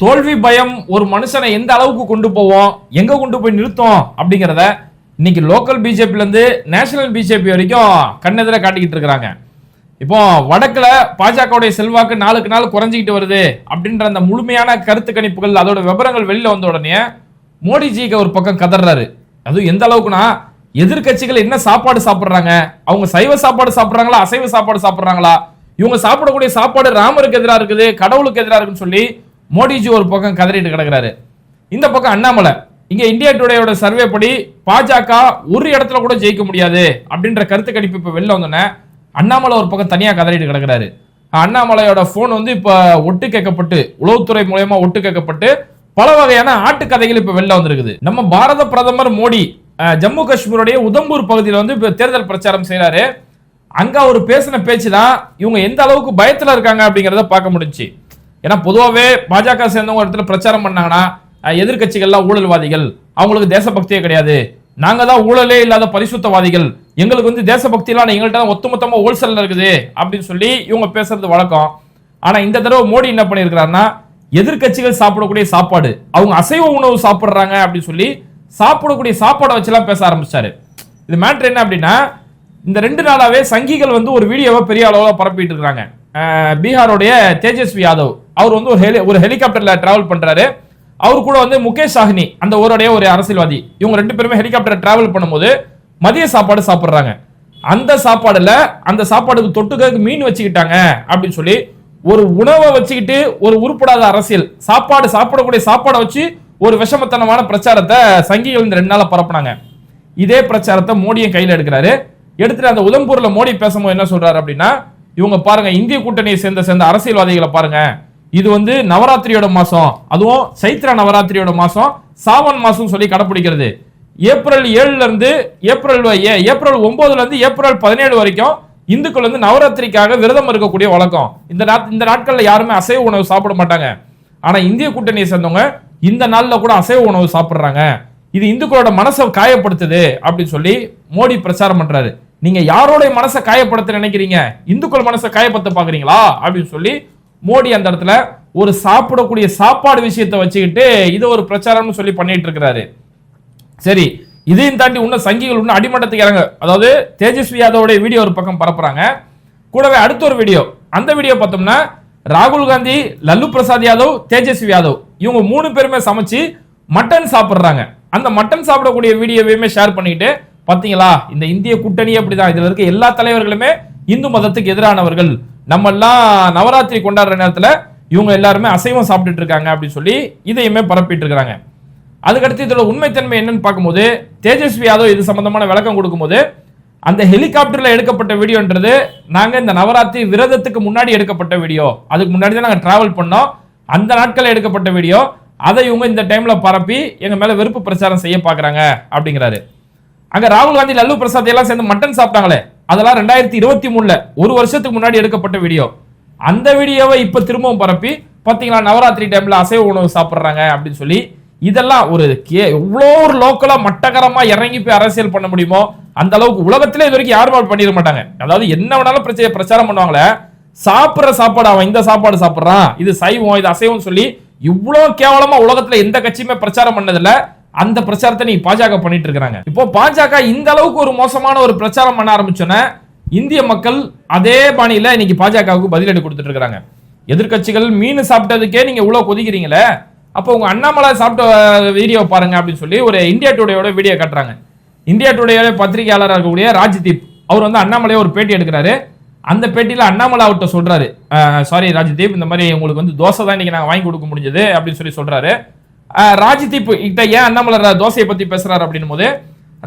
தோல்வி பயம் ஒரு மனுஷனை எந்த அளவுக்கு கொண்டு போவோம்? எங்க கொண்டு போய் நிறுத்தும்? அப்படிங்கிறத இன்னைக்கு லோக்கல் பிஜேபில இருந்து நேஷனல் பிஜேபி வரைக்கும் கண்ணெதிர காட்டிக்கிட்டு இருக்கிறாங்க. இப்போ வடக்குல பாஜகவுடைய செல்வாக்கு நாளுக்கு நாள் குறைஞ்சிக்கிட்டு வருது அப்படின்ற அந்த முழுமையான கருத்து கணிப்புகள் அதோட விவரங்கள் வெளியில வந்த உடனே மோடிஜிக்கு ஒரு பக்கம் கதறாரு அதுவும் எந்த அளவுக்குனா எதிர்கட்சிகள் என்ன சாப்பாடு சாப்பிட்றாங்க? அவங்க சைவ சாப்பாடு சாப்பிட்றாங்களா அசைவ சாப்பாடு சாப்பிட்றாங்களா? இவங்க சாப்பிடக்கூடிய சாப்பாடு ராமருக்கு எதிராக இருக்குது கடவுளுக்கு எதிராக இருக்குன்னு சொல்லி மோடிஜி ஒரு பக்கம் கதறிட்டு கிடக்குறாரு. இந்த பக்கம் அண்ணாமலை. இங்க இந்தியா டுடேயோட சர்வே படி பாஜக ஒரு இடத்துல கூட ஜெயிக்க முடியாது அப்படின்ற கருத்து கணிப்பு இப்ப வெளில வந்தோன்னே அண்ணாமலை ஒரு பக்கம் தனியா கதறிட்டு கிடக்கிறாரு. அண்ணாமலையோட போன் வந்து இப்ப ஒட்டு கேட்கப்பட்டு உளவுத்துறை மூலயமா ஒட்டு கேட்கப்பட்டு பல வகையான ஆட்டுக்கதைகள் இப்ப வெளில வந்திருக்குது. நம்ம பாரத பிரதமர் மோடி ஜம்மு காஷ்மீருடைய உதம்பூர் பகுதியில் வந்து இப்போ தேர்தல் பிரச்சாரம் செய்கிறாரு அங்கே அவர் பேசின பேச்சு தான் இவங்க எந்த அளவுக்கு பயத்தில் இருக்காங்க அப்படிங்கிறத பார்க்க முடிஞ்சு ஏன்னா பொதுவாகவே பாஜக சேர்ந்தவங்க இடத்துல பிரச்சாரம் பண்ணாங்கன்னா எதிர்கட்சிகள்லாம் எதிர்க்கட்சிகள்லாம் ஊழல்வாதிகள். அவங்களுக்கு தேசபக்தியே கிடையாது. நாங்கள் தான் ஊழலே இல்லாத பரிசுத்தவாதிகள். எங்களுக்கு வந்து தேசபக்தியெல்லாம் எங்கள்கிட்ட தான் ஒத்துமொத்தமாக ஹோல்சேலில் இருக்குது அப்படின்னு சொல்லி இவங்க பேசுறது வழக்கம். ஆனால் இந்த தடவை மோடி என்ன பண்ணியிருக்கிறாருன்னா எதிர்க்கட்சிகள் சாப்பிடக்கூடிய சாப்பாடு அவங்க அசைவ உணவு சாப்பிட்றாங்க அப்படின்னு சொல்லி சாப்பிடக்கூடிய சாப்பாடை வச்சுலாம் பேச ஆரம்பிச்சாரு. இது மேட்ரு என்ன அப்படின்னா இந்த ரெண்டு நாளாவே சங்கிகள் வந்து ஒரு வீடியோவை பெரிய அளவில் பரப்பிட்டு இருக்காங்க அஹ் பீகாருடைய தேஜஸ்வி யாதவ். அவர் வந்து ஒரு ஹெலி ஒரு ஹெலிகாப்டர்ல டிராவல் பண்றாரு. அவர் கூட வந்து முகேஷ் சாஹ்னி அந்த ஊருடைய ஒரு அரசியல்வாதி. இவங்க ரெண்டு பேருமே ஹெலிகாப்டர் டிராவல் பண்ணும்போது மதிய சாப்பாடு சாப்பிடுறாங்க. அந்த சாப்பாடுல அந்த சாப்பாடுக்கு தொட்டுக்க மீன் வச்சுக்கிட்டாங்க அப்படின்னு சொல்லி ஒரு உணவை வச்சுக்கிட்டு ஒரு உருப்படாத அரசியல். சாப்பாடு சாப்பிடக்கூடிய சாப்பாடை வச்சு ஒரு விஷமத்தனமான பிரச்சாரத்தை சங்கிகள் இந்த ரெண்டு நாளா பரப்புனாங்க. இதே பிரச்சாரத்தை மோடியை கையில் எடுக்கிறாரு. எடுத்துட்டு அந்த உதம்பூர்ல மோடி பேசும்போது என்ன சொல்றாரு அப்படின்னா இவங்க பாருங்க இந்திய கூட்டணியை சேர்ந்த சேர்ந்த அரசியல்வாதிகளை பாருங்க. இது வந்து நவராத்திரியோட மாசம். அதுவும் சைத்ரா நவராத்திரியோட மாசம். சாவன் மாசம் சொல்லி கடைப்பிடிக்கிறது. ஏப்ரல் ஏழுல இருந்து ஏப்ரல் ஏ- ஏப்ரல் ஒன்பதுல இருந்து ஏப்ரல் பதினேழு வரைக்கும் இந்துக்கள் வந்து நவராத்திரிக்காக விரதம் இருக்கக்கூடிய வழக்கம். இந்த இந்த நாட்கள்ல யாருமே அசைவ உணவு சாப்பிட மாட்டாங்க. ஆனா இந்திய கூட்டணியை சேர்ந்தவங்க இந்த நாள்ல கூட அசைவ உணவு சாப்பிடுறாங்க. இது இந்துக்களோட மனசை காயப்படுத்துது அப்படின்னு சொல்லி மோடி பிரச்சாரம் பண்றாரு. நீங்க யாரோடைய மனசை காயப்படுத்த நினைக்கிறீங்க? இந்துக்கள் மனசை காயப்படுத்த பாக்குறீங்களா? அப்படின்னு சொல்லி மோடி அந்த இடத்துல ஒரு சாப்பிடக்கூடிய சாப்பாடு விஷயத்தை வச்சுக்கிட்டு இது ஒரு பிரச்சாரம்னு சொல்லி பண்ணிட்டு இருக்கிறாரு. சரி இதையும் தாண்டி இன்னும் சங்கிகள் இன்னும் அடிமட்டத்துக்கு இறங்க அதாவது தேஜஸ்வி யாதவோடைய வீடியோ ஒரு பக்கம் பரப்புறாங்க. கூடவே அடுத்த ஒரு வீடியோ அந்த வீடியோ பார்த்தோம்னா ராகுல் காந்தி லல்லு பிரசாத் யாதவ் தேஜஸ்வி யாதவ். இவங்க மூணு பேருமே சமைச்சு மட்டன் சாப்பிடுறாங்க. அந்த மட்டன் சாப்பிடக்கூடிய வீடியோவையுமே ஷேர் பண்ணிக்கிட்டு பாத்தீங்களா இந்த இந்திய கூட்டணி அப்படிதான். இதுல இருக்க எல்லா தலைவர்களுமே இந்து மதத்துக்கு எதிரானவர்கள். நம்ம எல்லாம் நவராத்திரி கொண்டாடுற நேரத்தில் இவங்க எல்லாருமே அசைவம் சாப்பிட்டுட்டு இருக்காங்க அப்படின்னு சொல்லி இதையுமே பரப்பிட்டு இருக்கிறாங்க. அதுக்கடுத்து இதோட உண்மைத்தன்மை என்னன்னு பார்க்கும்போது தேஜஸ்வி யாதவ் இது சம்பந்தமான விளக்கம் கொடுக்கும்போது அந்த ஹெலிகாப்டர்ல எடுக்கப்பட்ட வீடியோன்றது நாங்க இந்த நவராத்திரி விரதத்துக்கு முன்னாடி எடுக்கப்பட்ட வீடியோ. அதுக்கு முன்னாடி தான் நாங்க டிராவல் பண்ணோம். அந்த நாட்களில் எடுக்கப்பட்ட வீடியோ. அதை இவங்க இந்த டைம்ல பரப்பி எங்க மேல வெறுப்பு பிரச்சாரம் செய்ய பாக்குறாங்க அப்படிங்கிறாரு. அங்க ராகுல் காந்தி லல்லு பிரசாத் எல்லாம் சேர்ந்து மட்டன் சாப்பிட்டாங்களே. அதெல்லாம் ரெண்டாயிரத்தி இருபத்தி மூணுல ஒரு வருஷத்துக்கு முன்னாடி எடுக்கப்பட்ட வீடியோ அந்த வீடியோவை இப்ப திரும்பவும் பரப்பி பாத்தீங்களா நவராத்திரி டைம்ல அசைவ உணவு சாப்பிடுறாங்க அப்படின்னு சொல்லி இதெல்லாம் ஒரு கே எவ்வளோ ஒரு லோக்கலா மட்டகரமா இறங்கி போய் அரசியல் பண்ண முடியுமோ அந்த அளவுக்கு உலகத்துல இது வரைக்கும் யாரும் பண்ணிட மாட்டாங்க. அதாவது என்ன வேணாலும் பிரச்சனை பிரச்சாரம் பண்ணுவாங்களே சாப்பிடுற சாப்பாடு அவன் இந்த சாப்பாடு சாப்பிடுறான் இது சைவம் இது அசைவம் சொல்லி இவ்வளவு கேவலமா உலகத்துல எந்த கட்சியுமே பிரச்சாரம் பண்ணதில்ல. அந்த பிரச்சாரத்தை நீ பாஜக பண்ணிட்டு இருக்காங்க இப்போ பாஜக இந்த அளவுக்கு ஒரு மோசமான ஒரு பிரச்சாரம் பண்ண ஆரம்பிச்சோன்னே இந்திய மக்கள் அதே பாணியில இன்னைக்கு பாஜகவுக்கு பதிலடி கொடுத்துட்டு இருக்காங்க எதிர்க்கட்சிகள் மீன் சாப்பிட்டதுக்கே நீங்க இவ்வளவு கொதிக்கிறீங்களே அப்போ உங்க அண்ணாமலை சாப்பிட்ட வீடியோ பாருங்க அப்படின்னு சொல்லி ஒரு இந்தியா டுடேயோட வீடியோ காட்டுறாங்க. இந்தியா டுடேயோட பத்திரிகையாளராக இருக்கக்கூடிய ராஜ்தீப் அவர் வந்து அண்ணாமலையை ஒரு பேட்டி எடுக்கிறாரு. அந்த பேட்டியில அண்ணாமலை அவர்கிட்ட சொல்றாரு. சாரி ராஜ்தீப் இந்த மாதிரி உங்களுக்கு வந்து தோசை தான் இன்னைக்கு நாங்கள் வாங்கி கொடுக்க முடிஞ்சது அப்படின்னு சொல்லி சொல்றாரு. ராஜ்தீப் கிட்ட ஏன் அண்ணாமலை தோசையை பத்தி பேசுறாரு அப்படின்னும் போது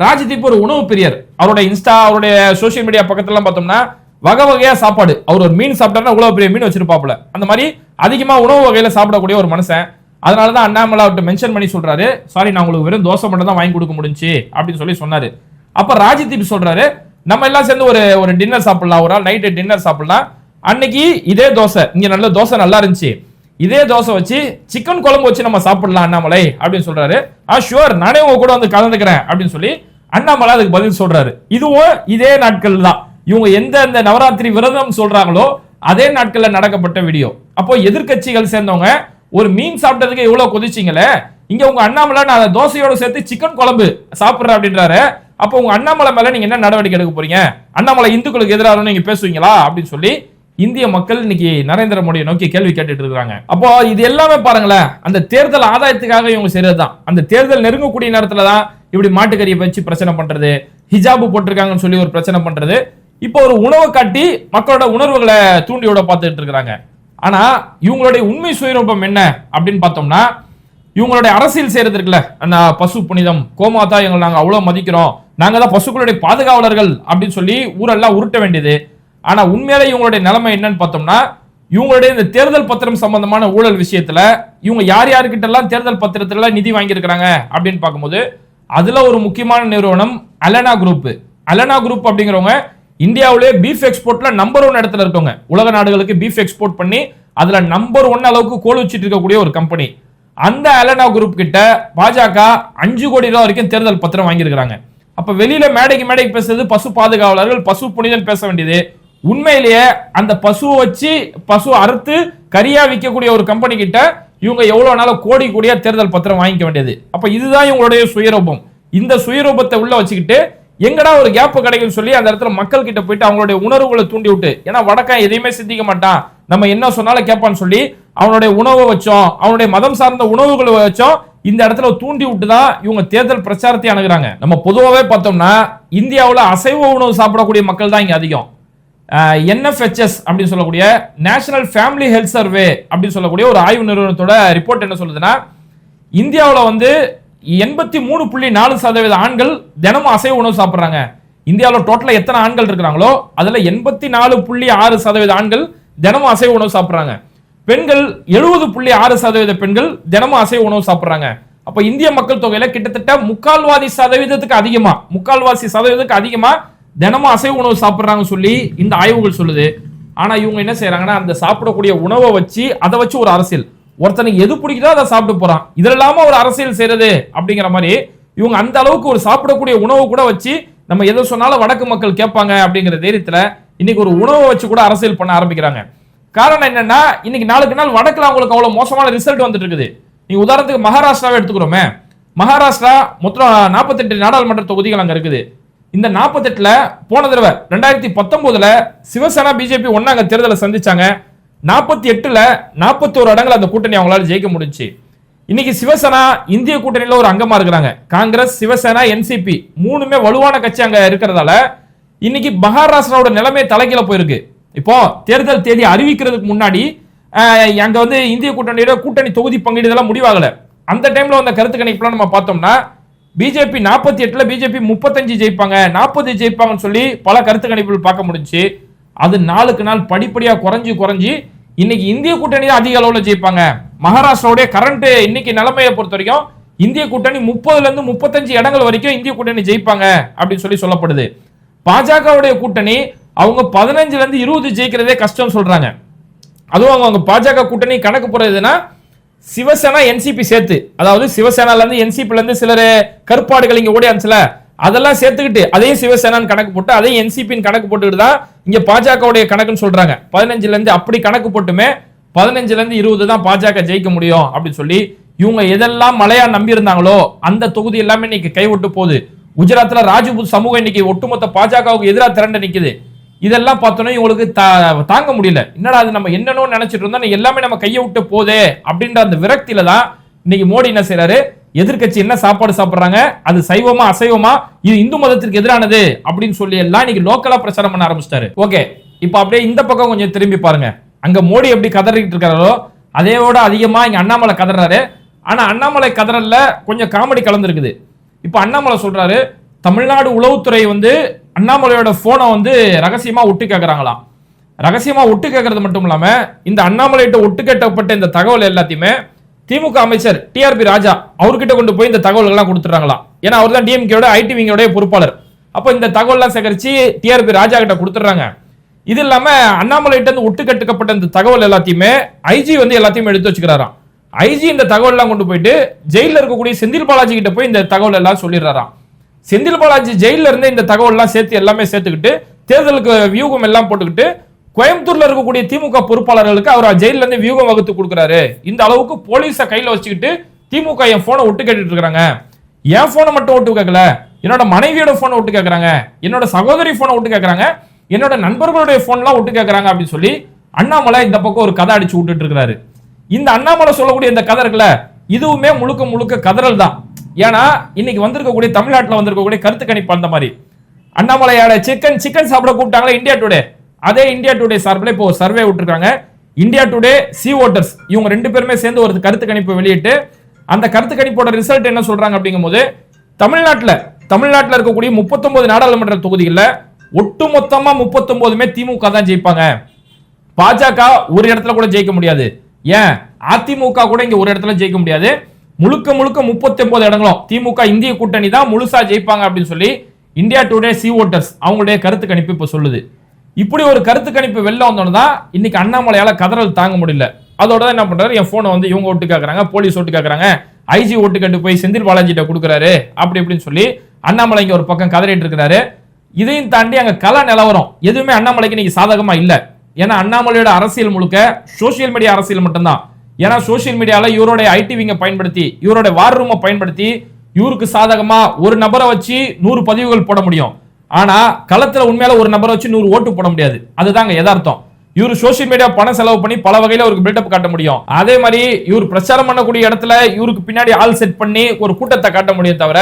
ராஜ்தீப் ஒரு உணவு பிரியர். அவரோட இன்ஸ்டா அவருடைய சோஷியல் மீடியா பக்கத்துலாம் பார்த்தோம்னா வகை வகையா சாப்பாடு. அவர் ஒரு மீன் சாப்பிட்டாருன்னா இவ்வளவு பெரிய மீன் வச்சிருப்பாப்புல. அந்த மாதிரி அதிகமா உணவு வகையில சாப்பிடக்கூடிய ஒரு மனுஷன். அதனால தான் அண்ணாமலை அவர்கிட்ட மென்ஷன் பண்ணி சொல்றாரு சாரி நான் உங்களுக்கு வெறும் தோசை மட்டும் தான் வாங்கி கொடுக்க முடிஞ்சு அப்படின்னு சொல்லி சொன்னாரு. அப்ப ராஜதீப் சொல்றாரு நம்ம எல்லாம் சேர்ந்து ஒரு ஒரு டின்னர் சாப்பிடலாம் ஒரு நாள் நைட்டு டின்னர் சாப்பிடலாம். அன்னைக்கு இதே தோசை இங்க நல்ல தோசை நல்லா இருந்துச்சு. இதே தோசை வச்சு சிக்கன் குழம்பு வச்சு நம்ம சாப்பிடலாம் அண்ணாமலை அப்படின்னு சொல்றாரு. ஆ ஷுவர் நானே உங்க கூட வந்து கலந்துக்கிறேன் அப்படின்னு சொல்லி அண்ணாமலை அதுக்கு பதில் சொல்றாரு. இதுவும் இதே நாட்கள் தான். இவங்க எந்த அந்த நவராத்திரி விரதம் சொல்றாங்களோ அதே நாட்கள்ல நடக்கப்பட்ட வீடியோ அப்போ எதிர்க்கட்சிகள் சேர்ந்தவங்க ஒரு மீன் சாப்பிட்டதுக்கு எவ்வளவு கொதிச்சிங்களே? இங்க உங்க அண்ணாமலை நான் தோசையோட சேர்த்து சிக்கன் குழம்பு சாப்பிடுறேன் அப்படின்றாரு. அப்போ உங்க அண்ணாமலை மேல நீங்க என்ன நடவடிக்கை எடுக்க போறீங்க? அண்ணாமலை இந்துக்களுக்கு எதிராக நீங்க பேசுவீங்களா? அப்படின்னு சொல்லி இந்திய மக்கள் இன்னைக்கு நரேந்திர மோடியை நோக்கி கேள்வி கேட்டுட்டு இருக்காங்க அப்போ இது எல்லாமே பாருங்களேன் அந்த தேர்தல் ஆதாயத்துக்காக இவங்க செய்யறதுதான் அந்த தேர்தல் நெருங்கக்கூடிய நேரத்துல தான் இப்படி மாட்டுக்கறியை வச்சு பிரச்சனை பண்றது ஹிஜாபு போட்டிருக்காங்கன்னு சொல்லி ஒரு பிரச்சனை பண்றது. இப்போ ஒரு உணவை காட்டி மக்களோட உணர்வுகளை தூண்டி விட பார்த்துட்டு இருக்கிறாங்க. ஆனா இவங்களுடைய உண்மை சுயரூபம் என்ன அப்படின்னு பார்த்தோம்னா இவங்களுடைய அரசியல் செய்யறது இருக்குல்ல அந்த பசு புனிதம் கோமாதா எங்களை நாங்க அவ்வளவு மதிக்கிறோம். நாங்க தான் பசுக்களுடைய பாதுகாவலர்கள் அப்படின்னு சொல்லி ஊரெல்லாம் உருட்ட வேண்டியது. ஆனா உண்மையிலே இவங்களுடைய நிலைமை என்னன்னு பார்த்தோம்னா இவங்களுடைய இந்த தேர்தல் பத்திரம் சம்பந்தமான ஊழல் விஷயத்துல இவங்க யார் யாருக்கிட்ட எல்லாம் தேர்தல் பத்திரத்துல நிதி வாங்கியிருக்கிறாங்க அப்படின்னு பார்க்கும்போது அதுல ஒரு முக்கியமான நிறுவனம் அலனா குரூப் அலனா குரூப் அப்படிங்கிறவங்க இந்தியாவிலே பீஃப் எக்ஸ்போர்ட்ல நம்பர் ஒன் இடத்துல இருக்கவங்க. உலக நாடுகளுக்கு பீஃப் எக்ஸ்போர்ட் பண்ணி அதுல நம்பர் ஒன் அளவுக்கு கோல் வச்சிட்டு இருக்கக்கூடிய ஒரு கம்பெனி அந்த அலனா குரூப் கிட்ட பாஜக அஞ்சு கோடி ரூபாய் வரைக்கும் தேர்தல் பத்திரம் வாங்கியிருக்கிறாங்க. அப்ப வெளியில மேடைக்கு மேடைக்கு பேசுறது பசு பாதுகாவலர்கள் பசு புனிதன் பேச வேண்டியது. உண்மையிலேயே அந்த பசுவை வச்சு பசு அறுத்து கரியா விற்கக்கூடிய ஒரு கம்பெனி கிட்ட இவங்க எவ்வளோ நாள கோடி கோடியா தேர்தல் பத்திரம் வாங்கிக்க வேண்டியது. அப்போ இதுதான் இவங்களுடைய சுயரூபம். இந்த சுயரூபத்தை உள்ள வச்சுக்கிட்டு எங்கடா ஒரு கேப் கிடைக்கும்னு சொல்லி அந்த இடத்துல மக்கள் கிட்ட போயிட்டு அவங்களுடைய உணர்வுகளை தூண்டி விட்டு ஏன்னா வடக்கன் எதையுமே சிந்திக்க மாட்டான். நம்ம என்ன சொன்னாலும் கேட்பான்னு சொல்லி அவனுடைய உணவை வச்சோம் அவனுடைய மதம் சார்ந்த உணவுகளை வச்சோம் இந்த இடத்துல தூண்டி விட்டு தான் இவங்க தேர்தல் பிரச்சாரத்தை அணுகுறாங்க. நம்ம பொதுவாகவே பார்த்தோம்னா இந்தியாவில் அசைவ உணவு சாப்பிடக்கூடிய மக்கள் தான் இங்கே அதிகம். என்எஃப்ஹெச்எஸ் அப்படின்னு சொல்லக்கூடிய நேஷனல் ஃபேமிலி ஹெல்த் சர்வே அப்படின்னு சொல்லக்கூடிய ஒரு ஆய்வு நிறுவனத்தோட ரிப்போர்ட் என்ன சொல்லுதுன்னா இந்தியாவில் வந்து எண்பத்தி மூணு புள்ளி நாலு சதவீத ஆண்கள் தினமும் அசைவ உணவு சாப்பிட்றாங்க. இந்தியாவில் டோட்டலாக எத்தனை ஆண்கள் இருக்கிறாங்களோ அதில் எண்பத்தி நாலு புள்ளி ஆறு சதவீத ஆண்கள் தினமும் அசைவ உணவு சாப்பிட்றாங்க. பெண்கள் எழுபது புள்ளி ஆறு சதவீத பெண்கள் தினமும் அசைவ உணவு சாப்பிட்றாங்க. அப்போ இந்திய மக்கள் தொகையில் கிட்டத்தட்ட முக்கால்வாதி சதவீதத்துக்கு அதிகமாக முக்கால்வாசி சதவீதத்துக்கு அதிகமாக தினமும் அசைவ உணவு சாப்பிட்றாங்கன்னு சொல்லி இந்த ஆய்வுகள் சொல்லுது. ஆனா இவங்க என்ன செய்யறாங்கன்னா அந்த சாப்பிடக்கூடிய உணவை வச்சு அதை வச்சு ஒரு அரசியல். ஒருத்தனுக்கு எது பிடிக்குதோ அதை சாப்பிட்டு போறான். இதுல இல்லாம ஒரு அரசியல் செய்யறது அப்படிங்கிற மாதிரி இவங்க அந்த அளவுக்கு ஒரு சாப்பிடக்கூடிய உணவு கூட வச்சு நம்ம எதை சொன்னாலும் வடக்கு மக்கள் கேட்பாங்க அப்படிங்கிற தைரியத்துல இன்னைக்கு ஒரு உணவை வச்சு கூட அரசியல் பண்ண ஆரம்பிக்கிறாங்க. காரணம் என்னன்னா இன்னைக்கு நாளுக்கு நாள் வடக்குல அவங்களுக்கு அவ்வளவு மோசமான ரிசல்ட் வந்துட்டு இருக்குது. நீ உதாரணத்துக்கு மகாராஷ்டிராவை எடுத்துக்கிறோமே. மகாராஷ்டிரா மொத்தம் நாற்பத்தெட்டு நாடாளுமன்ற தொகுதிகள் அங்க இருக்குது. இந்த நாற்பத்தெட்டில் போன தடவை ரெண்டாயிரத்தி பத்தொம்போதில் சிவசேனா பிஜேபி ஒன்றா அங்கே தேர்தலை சந்திச்சாங்க. நாற்பத்தி எட்டில் நாற்பத்தோரு இடங்கள் அந்த கூட்டணி அவங்களால ஜெயிக்க முடிஞ்சுச்சு. இன்னைக்கு சிவசேனா இந்திய கூட்டணியில் ஒரு அங்கமாக இருக்கிறாங்க. காங்கிரஸ் சிவசேனா என்சிபி மூணுமே வலுவான கட்சி அங்கே இருக்கிறதால இன்னைக்கு மகாராஷ்டிராவோட நிலைமை தலைகீழ போயிருக்கு. இப்போ தேர்தல் தேதி அறிவிக்கிறதுக்கு முன்னாடி அங்கே வந்து இந்திய கூட்டணியோட கூட்டணி தொகுதி பங்கீடு இதெல்லாம் முடிவாகலை. அந்த டைம்ல வந்த கருத்து கணிப்புலாம் நம்ம பார்த்தோம்னா பிஜேபி நாற்பத்தி எட்டில் பிஜேபி முப்பத்தஞ்சு ஜெயிப்பாங்க. நாற்பது ஜெயிப்பாங்கன்னு சொல்லி பல கருத்து கணிப்புகள் பார்க்க முடிஞ்சுச்சு. அது நாளுக்கு நாள் படிப்படியாக குறைஞ்சி குறைஞ்சி இன்னைக்கு இந்திய கூட்டணி தான் அதிக அளவில் ஜெயிப்பாங்க. மகாராஷ்டிராவுடைய கரண்ட் இன்னைக்கு நிலைமையை பொறுத்த வரைக்கும் இந்திய கூட்டணி முப்பதுலேருந்து முப்பத்தஞ்சு இடங்கள் வரைக்கும் இந்திய கூட்டணி ஜெயிப்பாங்க அப்படின்னு சொல்லி சொல்லப்படுது. பாஜகவுடைய கூட்டணி அவங்க பதினஞ்சுலேருந்து இருபது ஜெயிக்கிறதே கஷ்டம்னு சொல்கிறாங்க அதுவும் அவங்க அவங்க பாஜக கூட்டணி கணக்கு போகிறதுனா சிவசேனா என்சிபி சேர்த்து அதாவது சிவசேனாலேருந்து என்சிபிலேருந்து சிலர் கருப்பாடுகள் இங்க ஓடியாச்சுல அதெல்லாம் சேர்த்துக்கிட்டு அதையும் சிவசேனான்னு கணக்கு போட்டு அதையும் என்சிபின்னு கணக்கு போட்டுக்கிட்டு தான் இங்கே பாஜகவுடைய கணக்குன்னு சொல்கிறாங்க பதினஞ்சுலேருந்து அப்படி கணக்கு போட்டுமே பதினஞ்சுலேருந்து இருபது தான் பாஜக ஜெயிக்க முடியும் அப்படின்னு சொல்லி இவங்க எதெல்லாம் மலையா நம்பியிருந்தாங்களோ அந்த தொகுதி எல்லாமே இன்னைக்கு கைவிட்டு போகுது. குஜராத்தில் ராஜபூத் சமூகம் இன்னைக்கு ஒட்டுமொத்த பாஜகவுக்கு எதிராக திரண்டு நிற்குது இதெல்லாம் பார்த்தோன்னா இவங்களுக்கு தா- தாங்க முடியல. என்னடா அது நம்ம என்னன்னு நினைச்சிட்டு இருந்தோம் நீ எல்லாமே நம்ம கையை விட்டு போதே அப்படின்ற அந்த விரக்தியில தான் இன்னைக்கு மோடி என்ன செய்யறாரு எதிர்க்கட்சி என்ன சாப்பாடு சாப்பிடுறாங்க? அது சைவமா அசைவமா? இது இந்து மதத்திற்கு எதிரானது அப்படின்னு சொல்லி எல்லாம் இன்னைக்கு லோக்கலா பிரச்சாரம் பண்ண ஆரம்பிச்சிட்டாரு. ஓகே இப்போ அப்படியே இந்த பக்கம் கொஞ்சம் திரும்பி பாருங்க. அங்க மோடி எப்படி கதறிட்டு இருக்காரோ அதையோட அதிகமா இங்க அண்ணாமலை கதறாரு. ஆனா அண்ணாமலை கதறல்ல கொஞ்சம் காமெடி கலந்துருக்குது. இப்போ அண்ணாமலை சொல்றாரு தமிழ்நாடு உளவுத்துறை வந்து அண்ணாமலையோட போனை வந்து ரகசியமா விட்டு கேட்கறாங்களாம் ரகசியமா விட்டு கேட்கறது மட்டும் இல்லாம இந்த அண்ணாமலையிட்ட ஒட்டு கேட்டப்பட்ட இந்த தகவல் எல்லாத்தையுமே திமுக அமைச்சர் டிஆர்பி ராஜா அவர்கிட்ட கொண்டு போய் இந்த தகவல்கள்லாம் கொடுத்துறாங்களாம் ஏன்னா அவர் தான் டிஎம்கேயோட ஐடி விங்கோட பொறுப்பாளர். அப்போ இந்த தகவல்லாம் சேகரிச்சு டிஆர்பி ராஜா கிட்ட கொடுத்துட்றாங்க. இது இல்லாம அண்ணாமலைகிட்ட இருந்து ஒட்டு கட்டுக்கப்பட்ட இந்த தகவல் எல்லாத்தையுமே ஐஜி வந்து எல்லாத்தையும் எடுத்து வச்சுக்கிறாராம். ஐஜி இந்த தகவல் எல்லாம் கொண்டு போயிட்டு ஜெயில இருக்கக்கூடிய செந்தில் பாலாஜி கிட்ட போய் இந்த தகவல் எல்லாம் சொல்லிடுறாராம். செந்தில் பாலாஜி ஜெயில இருந்து இந்த தகவல் எல்லாம் சேர்த்து எல்லாமே சேர்த்துக்கிட்டு தேர்தலுக்கு வியூகம் எல்லாம் போட்டுக்கிட்டு கோயம்புத்தூர்ல இருக்கக்கூடிய திமுக பொறுப்பாளர்களுக்கு அவர் ஜெயில இருந்து வியூகம் வகுத்து கொடுக்குறாரு. இந்த அளவுக்கு போலீஸை கையில வச்சுக்கிட்டு திமுக என் போனை விட்டு கேட்டுட்டு இருக்காங்க. என் போனை மட்டும் ஒட்டு கேட்கல. என்னோட மனைவியோட போனை விட்டு கேட்கறாங்க. என்னோட சகோதரி போனை விட்டு கேட்கறாங்க. என்னோட நண்பர்களுடைய போன்லாம் விட்டு கேட்கறாங்க அப்படின்னு சொல்லி அண்ணாமலை இந்த பக்கம் ஒரு கதை அடிச்சு விட்டுட்டு இருக்கிறாரு. இந்த அண்ணாமலை சொல்லக்கூடிய இந்த கதை இருக்குல்ல இதுவுமே முழுக்க முழுக்க கதறல் தான். ஏன்னா இன்னைக்கு வந்திருக்கக்கூடிய தமிழ்நாட்டில் வந்திருக்கக்கூடிய கருத்து கணிப்பு அந்த மாதிரி. அண்ணாமலையால சிக்கன் சிக்கன் சாப்பிட கூப்பிட்டாங்களே இந்தியா டுடே அதே இந்தியா டுடே சார்பில் இப்போ சர்வே விட்டுருக்காங்க. இந்தியா டுடே சி ஓட்டர்ஸ் இவங்க ரெண்டு பேருமே சேர்ந்து ஒரு கருத்து கணிப்பு வெளியிட்டு அந்த கருத்து கணிப்போட ரிசல்ட் என்ன சொல்றாங்க அப்படிங்கும்போது தமிழ்நாட்டில் தமிழ்நாட்டில் இருக்கக்கூடிய 39 நாடாளுமன்ற தொகுதிகளில் ஒட்டுமொத்தமா முப்பத்தொன்பதுமே திமுக தான் ஜெயிப்பாங்க. பாஜக ஒரு இடத்துல கூட ஜெயிக்க முடியாது. ஏன்? அதிமுக கூட இங்க ஒரு இடத்துல ஜெயிக்க முடியாது. முழுக்க முழுக்க 39 இடங்களும். திமுக இந்திய கூட்டணி தான் முழுசா ஜெயிப்பாங்க அப்படின்னு சொல்லி இந்தியா டுடே சி ஓட்டர்ஸ் அவங்களுடைய கருத்து கணிப்பு இப்ப சொல்லுது. இப்படி ஒரு கருத்து கணிப்பு வெளில வந்தோன்னு தான் இன்னைக்கு அண்ணாமலையால கதறல் தாங்க முடியல. அதோட தான் என்ன பண்றாரு? என் போனை வந்து இவங்க ஓட்டு கேட்கறாங்க போலீஸ் ஓட்டு கேட்கறாங்க ஐஜி ஓட்டு கட்டு போய் செந்தில் பாலாஜிட்ட கொடுக்குறாரு. அப்படி இப்படின்னு சொல்லி அண்ணாமலை இங்க ஒரு பக்கம் கதறிட்டு இருக்கிறாரு. இதையும் தாண்டி அங்க கல நிலவரம். எதுவுமே அண்ணாமலைக்கு இன்னைக்கு சாதகமா இல்ல. ஏன்னா அண்ணாமலையோட அரசியல் முழுக்க சோசியல் மீடியா அரசியல் மட்டும்தான். ஏன்னா சோசியல் மீடியால இவருடைய ஐடி விங்க பயன்படுத்தி இவருடைய வார் ரூமை பயன்படுத்தி இவருக்கு சாதகமா ஒரு நபரை வச்சு நூறு பதிவுகள் போட முடியும். ஆனா களத்துல உண்மையில ஒரு நபரை வச்சு நூறு ஓட்டு போட முடியாது. அதுதாங்க யதார்த்தம். இவர் சோசியல் மீடியா பணம் செலவு பண்ணி பல வகையில அவருக்கு பில்டப் காட்ட முடியும். அதே மாதிரி இவர் பிரச்சாரம் பண்ணக்கூடிய இடத்துல இவருக்கு பின்னாடி ஆள் செட் பண்ணி ஒரு கூட்டத்தை காட்ட முடியும் தவிர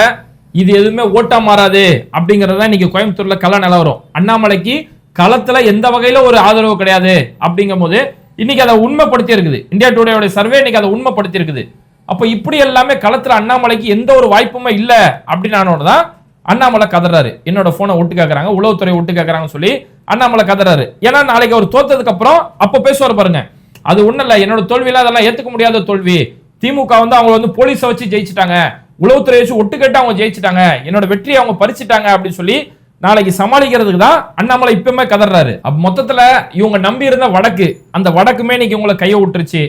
இது எதுவுமே ஓட்டா மாறாது அப்படிங்கறத இன்னைக்கு கோயம்புத்தூர்ல கள நிலவரம். அண்ணாமலைக்கு களத்துல எந்த வகையில ஒரு ஆதரவு கிடையாது அப்படிங்கும் போது இன்னைக்கு அதை உண்மைப்படுத்தி இருக்குது இந்தியா டுடேயோட சர்வே இன்னைக்கு அதை உண்மைப்படுத்தி இருக்குது அப்போ இப்படி எல்லாமே களத்தில் அண்ணாமலைக்கு எந்த ஒரு வாய்ப்புமே இல்லை அப்படின்னு தான் அண்ணாமலை கதறாரு. என்னோட போனை ஒட்டு கேட்கறாங்க உளவுத்துறை ஒட்டு கேட்கறாங்கன்னு சொல்லி அண்ணாமலை கதறாரு. ஏன்னா நாளைக்கு அவர் தோத்ததுக்கு அப்புறம் அப்போ பேசுவார் பாருங்க. அது ஒன்றும் இல்லை என்னோட தோல்வியில அதெல்லாம் ஏத்துக்க முடியாத தோல்வி. திமுக வந்து அவங்க வந்து போலீஸை வச்சு ஜெயிச்சிட்டாங்க. உளவுத்துறை வச்சு ஒட்டு கேட்டு அவங்க ஜெயிச்சிட்டாங்க. என்னோட வெற்றியை அவங்க பறிச்சிட்டாங்க அப்படின்னு சொல்லி நாளைக்கு சமாளிக்கிறதுக்கு தான் அண்ணாமலை இப்பவுமே கதறாரு. அப்ப மொத்தத்துல இவங்க நம்பி இருந்த வடக்கு அந்த வடக்குமே இன்னைக்கு உங்களை கையை விட்டுருச்சு.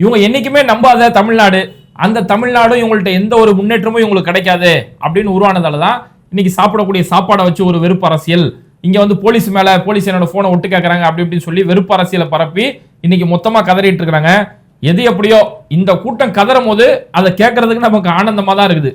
இவங்க என்னைக்குமே நம்பாத தமிழ்நாடு அந்த தமிழ்நாடும் இவங்கள்ட்ட எந்த ஒரு முன்னேற்றமும் இவங்களுக்கு கிடைக்காது அப்படின்னு உருவானதால தான் இன்னைக்கு சாப்பிடக்கூடிய சாப்பாடை வச்சு ஒரு வெறுப்பு அரசியல். இங்க வந்து போலீஸ் மேல போலீஸ் என்னோட போனை ஒட்டு கேட்கறாங்க அப்படி இப்படின்னு சொல்லி வெறுப்பு அரசியலை பரப்பி இன்னைக்கு மொத்தமா கதறிட்டு இருக்கிறாங்க எது எப்படியோ இந்த கூட்டம் கதறும் போது அதை கேட்கறதுக்கு நமக்கு ஆனந்தமா தான் இருக்குது.